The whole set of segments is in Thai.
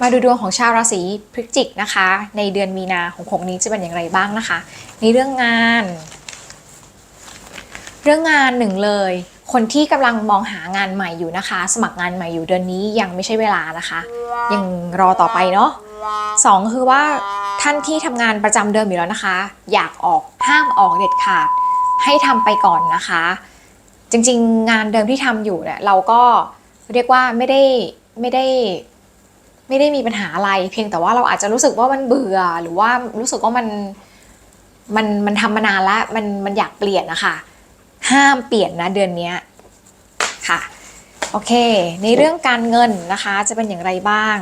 มาดูดวงของชาวราศีพฤศจิกนะคะ ในเดือนมีนาของของนี้จะเป็นอย่างไรบ้างนะคะ ในเรื่องงาน เรื่องงานหนึ่งเลย คนที่กำลังมองหางานใหม่อยู่นะคะ สมัครงานใหม่อยู่เดือนนี้ยังไม่ใช่เวลานะคะ ยังรอต่อไปเนาะสองคือว่าท่านที่ทำงานประจำเดิมอยู่แล้วนะคะ อยากออกห้ามออกเด็ดขาด ให้ทำไปก่อนนะคะ จริงๆ งานเดิมที่ทำอยู่เนี่ยเราก็เรียกว่าไม่ได้ไม่ได้ ไม่ได้มีปัญหาอะไร เพียงแต่ว่าเราอาจจะรู้สึกว่ามันเบื่อหรือว่ารู้สึกว่ามันมันมันทำมานานแล้วมันมันอยากเปลี่ยนนะคะห้ามเปลี่ยนนะเดือนเนี้ยค่ะโอเค ในเรื่องการเงินนะคะจะเป็นอย่างไรบ้าง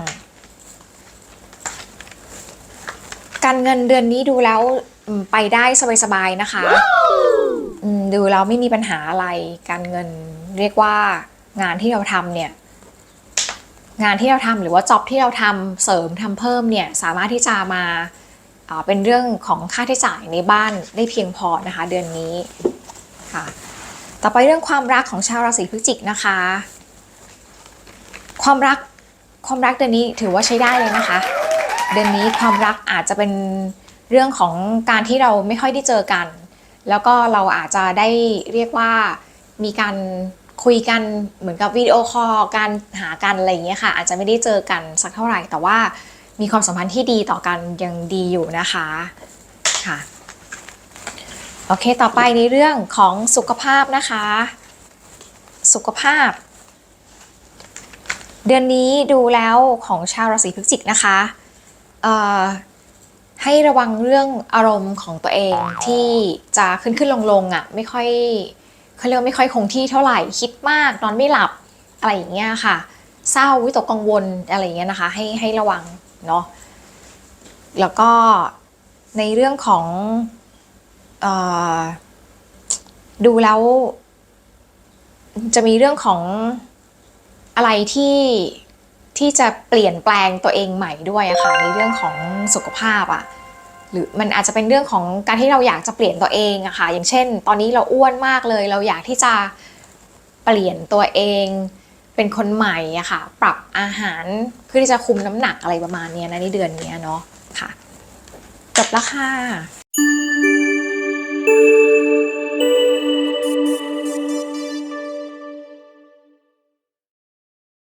การเงินเดือนนี้ดูแล้วอืมไปได้สบายๆนะคะอืมดูแล้วไม่มีปัญหาอะไรการเงินเรียกว่างานที่เราทำเนี่ย งานที่เราทำหรือว่าจ็อบที่เราทำเสริมทำเพิ่มเนี่ยสามารถที่จะมาเอ่อเป็นเรื่องของค่าใช้จ่ายในบ้านได้เพียงพอนะคะ เดือนนี้ค่ะ ต่อไปเรื่องความรักของชาวราศีพฤศจิกนะคะ ความรักความรักเดือนนี้ถือว่าใช้ได้เลยนะคะ เดือนนี้ความรักอาจจะเป็นเรื่องของการที่เราไม่ค่อยได้เจอกัน แล้วก็เราอาจจะได้เรียกว่ามีการ คุยกันเหมือนกับวิดีโอคอลการหากันอะไรอย่างเงี้ยค่ะ อาจจะไม่ได้เจอกันสักเท่าไหร่ แต่ว่ามีความสัมพันธ์ที่ดีต่อกันยังดีอยู่นะคะค่ะโอเคต่อไปในเรื่องของสุขภาพนะคะ สุขภาพ เดือนนี้ดูแล้วของชาวราศีพฤศจิกนะคะให้ระวังเรื่องอารมณ์ของตัวเองที่จะขึ้นขึ้นลงลงๆอะไม่ค่อย เขาเรียกไม่ค่อยคงที่เท่าไหร่คิดมากนอนไม่หลับอะไรอย่างเงี้ยค่ะ เศร้าวิตกกังวลอะไรอย่างเงี้ยนะคะ ให้ให้ระวังเนาะแล้วก็ในเรื่องของออดูแล้ว จะมีเรื่องของอะไรที่ที่จะเปลี่ยนแปลงตัวเองใหม่ด้วยอะค่ะในเรื่องของสุขภาพอะ หรือมันอาจจะเป็นเรื่องของการที่เราอยากจะเปลี่ยนตัวเองอะค่ะอย่างเช่น ตอนนี้เราอ้วนมากเลย เราอยากที่จะเปลี่ยนตัวเอง เป็นคนใหม่อะค่ะ ปรับอาหารเพื่อที่จะคุมน้ำหนักอะไรประมาณนี้นะในเดือนนี้เนาะค่ะจบแล้วค่ะ